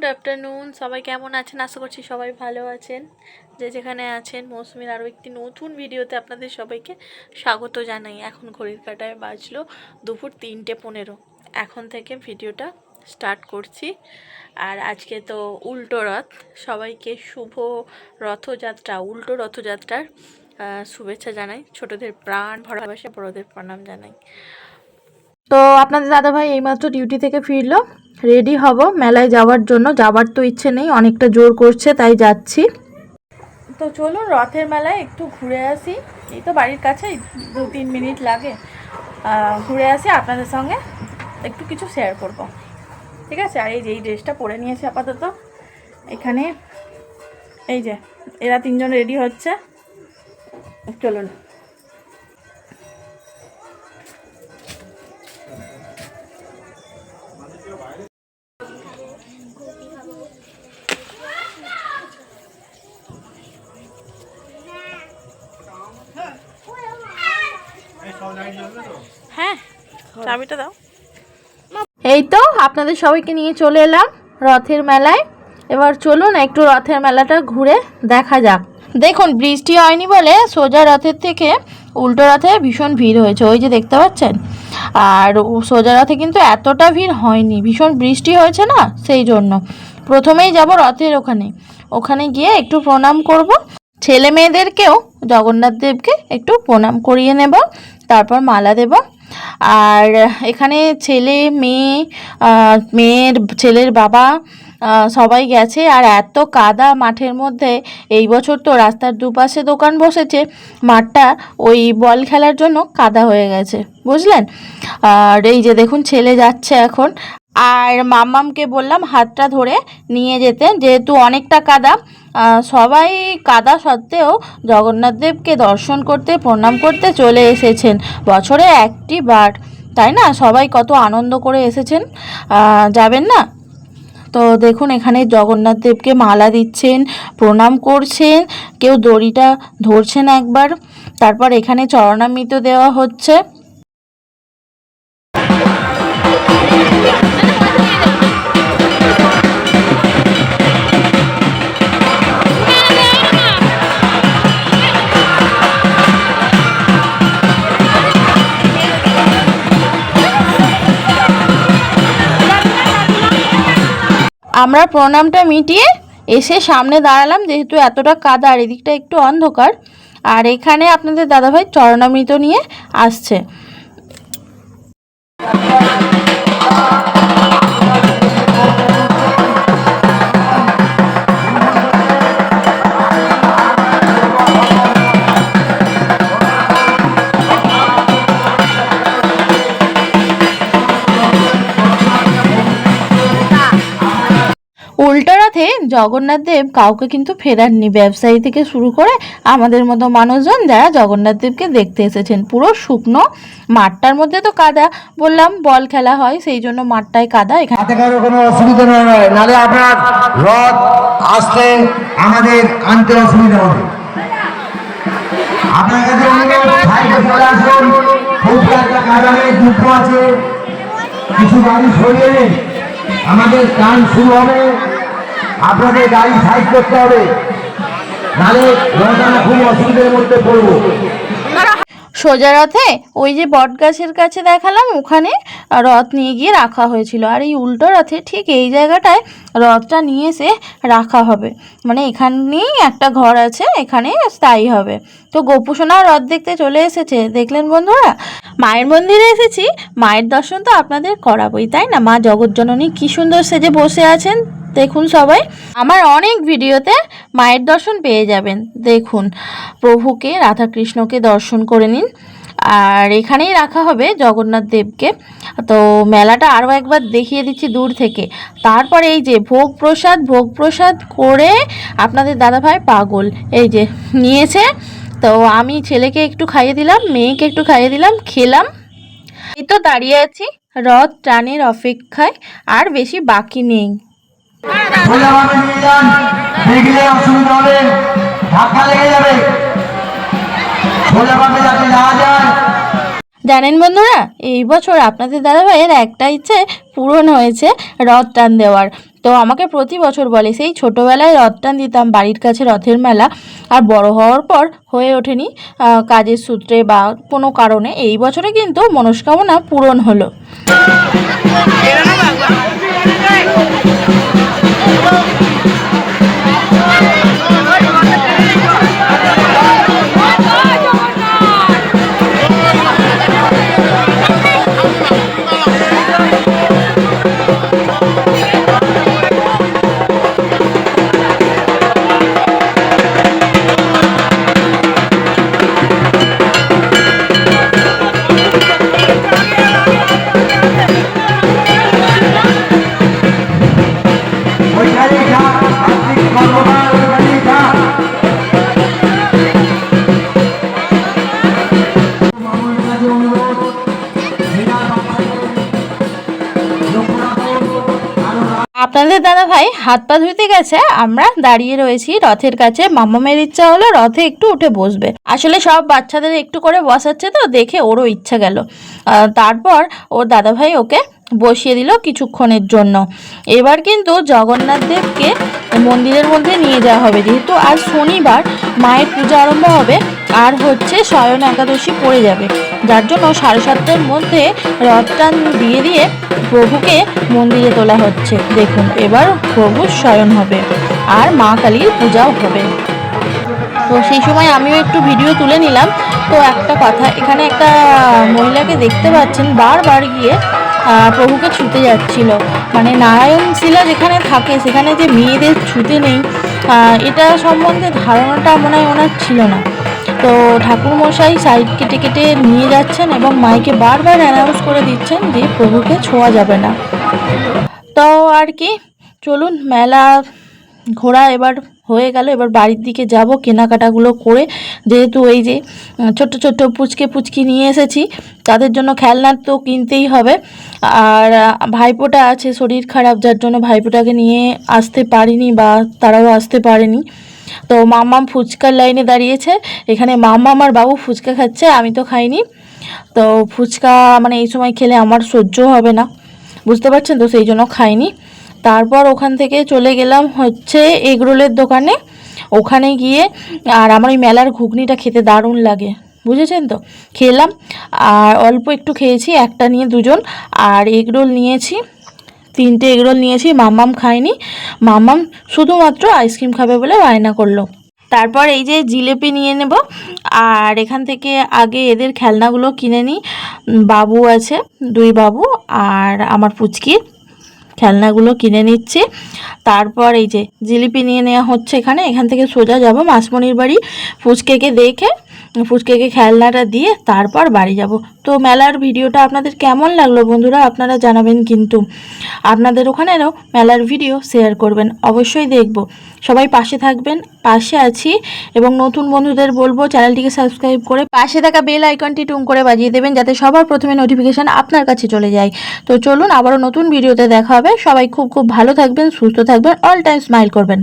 Good afternoon সবাই কেমন আছেন? আশা করছি সবাই ভালো আছেন। যে যেখানে আছেন, মৌসুমীর আরও একটি নতুন ভিডিওতে আপনাদের সবাইকে স্বাগত জানাই। এখন ঘড়ির কাটায় বাজলো দুপুর তিনটে পনেরো। এখন থেকে ভিডিওটা স্টার্ট করছি। আর আজকে তো উল্টো রথ। সবাইকে শুভ রথযাত্রা, উল্টো রথযাত্রার শুভেচ্ছা জানাই। ছোটদের প্রাণ, ভালোবাসা, বড়দের প্রণাম জানাই। তো আপনাদের দাদাভাই এইমাত্র ডিউটি থেকে ফিরলো। রেডি হব। মেলায় যাওয়ার জন্য যাবার তো ইচ্ছে নেই, অনেকটা জোর করছে, তাই যাচ্ছি। তো চলুন রথের মেলায় একটু ঘুরে আসি। এই তো বাড়ির কাছেই, দু তিন মিনিট লাগে। ঘুরে আসি আপনাদের সঙ্গে, একটু কিছু শেয়ার করব। ঠিক আছে? আর এই যে, এই ড্রেসটা পরে নিয়েছি আপাতত। এখানে, এই যে, এরা তিনজন রেডি হচ্ছে। চলুন। হ্যাঁ চাবিটা দাও। এই তো, আপনাদের সবাইকে নিয়ে চলে এলাম রথের মেলায়। এবার চলুন একটু রথের মেলাটা ঘুরে দেখা যাক। দেখুন, বৃষ্টি হয়নি বলে সোজা রথের থেকে উল্টো রথে ভীষণ ভিড় হয়েছে, ওই যে দেখতে পাচ্ছেন? আর সোজা রথে কিন্তু এতটা ভিড় হয়নি, ভীষণ বৃষ্টি হয়েছে না? সেই জন্য। প্রথমেই যাব রথের ওখানে। ওখানে গিয়ে একটু প্রণাম করব। ছেলে মেয়েদেরকেও জগন্নাথ দেবকে একটু প্রণাম করিয়ে নেব, তারপর মালা দেব। আর এখানে ছেলে, মেয়ে মেয়ের, ছেলের বাবা সবাই গেছে। আর এত কাদা মাঠের মধ্যে, এই বছর তো রাস্তার দুপাশে দোকান বসেছে, মাঠটা ওই বল খেলার জন্য কাদা হয়ে গেছে, বুঝলেন? আর এই যে দেখুন, ছেলে যাচ্ছে এখন। আর মাম্মামকে বললাম, হাতটা ধরে নিয়ে যেতে, যেহেতু অনেকটা কাদা সবাই কাদা সত্ত্বেও জগন্নাথ দেবকে দর্শন করতে, প্রণাম করতে চলে এসেছেন। বছরে একটি বার। তাই না? সবাই কত আনন্দ করে এসেছেন। যাবেন না? তো দেখুন, এখানে জগন্নাথ দেবকে মালা দিচ্ছেন, প্রণাম করছেন। কেউ দড়িটা ধরছেন একবার। তারপর এখানে চরণামৃত দেওয়া হচ্ছে। আমরা প্রণামটা মিটিয়ে এসে সামনে দাঁড়ালাম, যেহেতু এতটা কাদা, আর এদিকটা একটু অন্ধকার। আর এখানে আপনাদের দাদাভাই চরণামৃত নিয়ে আসছে। রথে জগন্নাথ দেব কাউকে কিন্তু ফেরাননি। ব্যবসায়ী থেকে শুরু করে আমাদের মতো মানুষজন যারা জগন্নাথ দেবকে দেখতে এসেছেন। পুরো শুকনো মাঠটার মধ্যে তো কাদা। বললাম, বল খেলা হয়, সেই জন্য মাঠটায় কাদা। এখানে কোনো অসুবিধা নয় নালে আপনার রথ আসতে আমাদের আনতে অসুবিধা হবে। আমাদের শুরু হবে। আপনাদের গাড়ি সাইড করতে হবে। নালে রথ খুব অসুবিধার মধ্যে পড়ব। সোজা রথে ওই যে বট গাছের কাছে দেখালাম, ওখানে রথ নিয়ে গিয়ে রাখা হয়েছিল। আর এই উল্টো রথে ঠিক এই জায়গাটায় রথটা নিয়ে এসে রাখা হবে। মানে এখানেই একটা ঘর আছে, এখানে স্থায়ী হবে। তো গোপুসোনা রথ দেখতে চলে এসেছে। দেখলেন বন্ধুরা? মায়ের মন্দিরে এসেছি। মায়ের দর্শন তো আপনাদের করাবোই, তাই না? মা জগৎজননী কি সুন্দর সেজে বসে আছেন। দেখুন সবাই, আমার অনেক ভিডিওতে মায়ের দর্শন পেয়ে যাবেন। দেখুন, প্রভুকে, রাধাকৃষ্ণকে দর্শন করে নিন। আর এখানেই রাখা হবে জগন্নাথ দেবকে। তো মেলাটা আরও একবার দেখিয়ে দিচ্ছি দূর থেকে। তারপরে এই যে ভোগ প্রসাদ ভোগ প্রসাদ করে আপনাদের দাদাভাই পাগল। এই যে নিয়েছে। তো আমি ছেলেকে একটু খাইয়ে দিলাম, মেয়েকে একটু খাইয়ে দিলাম, খেলাম। এই তো দাঁড়িয়ে আছি, রথ টানের অপেক্ষায়, আর বেশি বাকি নেই। সোজাভাবে নিয়ে যান। দেখলে অসুবিধা হবে ধাক্কা লেগে যাবে। সোজাভাবে যাতে যাওয়া যায়। জানেন বন্ধুরা এই বছর আপনাদের দাদাভাইয়ের একটা ইচ্ছে পূরণ হয়েছে রথ টান দেওয়ার। তো আমাকে প্রতি বছর বলে সেই ছোটোবেলায় রথ টান দিতাম বাড়ির কাছে রথের মেলা। আর বড় হওয়ার পর হয়ে ওঠেনি কাজের সূত্রে বা কোনো কারণে। এই বছরে কিন্তু মনস্কামনা পূরণ হলো। আপনাদের দাদা ভাই হাত পা ধুইতে গেছে, আমরা দাঁড়িয়ে রয়েছি রথের কাছে। মামামের ইচ্ছা হলো রথে একটু উঠে বসবে। আসলে সব বাচ্চাদের একটু করে বসাচ্ছে তো, দেখে ওরও ইচ্ছা গেল। তারপর ওর দাদা ভাই ওকে বসিয়ে দিল কিছুক্ষণের জন্য। এবার কিন্তু জগন্নাথ দেবকে মন্দিরের মধ্যে নিয়ে যাওয়া হবে। যেহেতু আজ শনিবার, মায়ের পূজা আরম্ভ হবে, আর হচ্ছে শয়ন একাদশী পড়ে যাবে। যার জন্য সাড়ে সাতটার মধ্যে রথটান দিয়ে দিয়ে প্রভুকে মন্দিরে তোলা হচ্ছে। দেখুন, এবার প্রভু শয়ন হবে আর মা কালীর পূজাও হবে। তো সেই সময় আমিও একটু ভিডিও তুলে নিলাম। তো একটা কথা, এখানে একটা মহিলাকে দেখতে পাচ্ছেন, বারবার গিয়ে প্রভুকে ছুতে যাচ্ছিল। মানে নারায়ণ শিলা যেখানে থাকে, সেখানে যে মেয়েদের ছুতে নেই এটা সম্বন্ধে ধারণাটা মনে হয় ওনার ছিল না। তো ঠাকুরমশাই সাইড কেটে কেটে নিয়ে যাচ্ছেন এবং মাইকে বারবার অ্যানাউন্স করে দিচ্ছেন যে প্রভুকে ছোঁয়া যাবে না। তো আর কি, চলুন মেলা ঘোরা এবার হয়ে গেল। এবার বাড়ির দিকে যাব, কেনাকাটাগুলো করে। যেহেতু এই যে ছোট্ট ছোট্ট পুচকে পুচকি নিয়ে এসেছি, তাদের জন্য খেলনা তো কিনতেই হবে। আর ভাইপোটা আছে, শরীর খারাপ, যার জন্য ভাইপোটাকে নিয়ে আসতে পারিনি বা তারাও আসতে পারেনি। তো মামাম ফুচকার লাইনে দাঁড়িয়েছে। এখানে মামাম আর বাবু ফুচকা খাচ্ছে, আমি তো খাইনি। তো ফুচকা মানে এই সময় খেলে আমার সহ্য হবে না, বুঝতে পারছেন তো, সেই জন্য খাইনি। তারপর ওখান থেকে চলে গেলাম হচ্ছে এগরোলের দোকানে। ওখানে গিয়ে, আর আমার ওই মেলার ঘুগনিটা খেতে দারুণ লাগে, বুঝেছেন তো? খেলাম, আর অল্প একটু খেয়েছি, একটা নিয়ে দুজন, আর এগরোল নিয়েছি। তিনটে এগরোল নিয়েছি, মাম্মাম খায়নি। মাম্মাম শুধুমাত্র আইসক্রিম খাবে বলে বায়না করল। তারপর এই যে জিলেপি নিয়ে নেব, আর এখান থেকে আগে এদের খেলনাগুলো কিনে নিই। বাবু আছে, দুই বাবু আর আমার পুচকি। খেলনাগুলো কিনে নিচ্ছি। তারপর এই যে জিলিপি নিয়ে নেওয়া হচ্ছে এখানে। এখান থেকে সোজা যাব মাসমণির বাড়ি। ফুচকেকে দেখে ফুচকেকে খেলনাটা দিয়ে তারপর বাড়ি যাব। তো মেলার ভিডিওটা আপনাদের কেমন লাগল বন্ধুরা? আপনারা জানাবেন কিন্তু। আপনাদের ওখানেরও মেলার ভিডিও শেয়ার করবেন। অবশ্যই দেখব। সবাই পাশে থাকবেন, পাশে আছি এবং নতুন বন্ধুদের বলব, চ্যানেলটিকে সাবস্ক্রাইব করে পাশে থাকা বেল আইকনটি টুং করে বাজিয়ে দেবেন, যাতে সবার প্রথমে নোটিফিকেশান আপনার কাছে চলে যায়। তো চলুন আবারও নতুন ভিডিওতে দেখা হবে। সবাই খুব খুব ভালো থাকবেন, সুস্থ থাকবেন অল টাইম স্মাইল করবেন।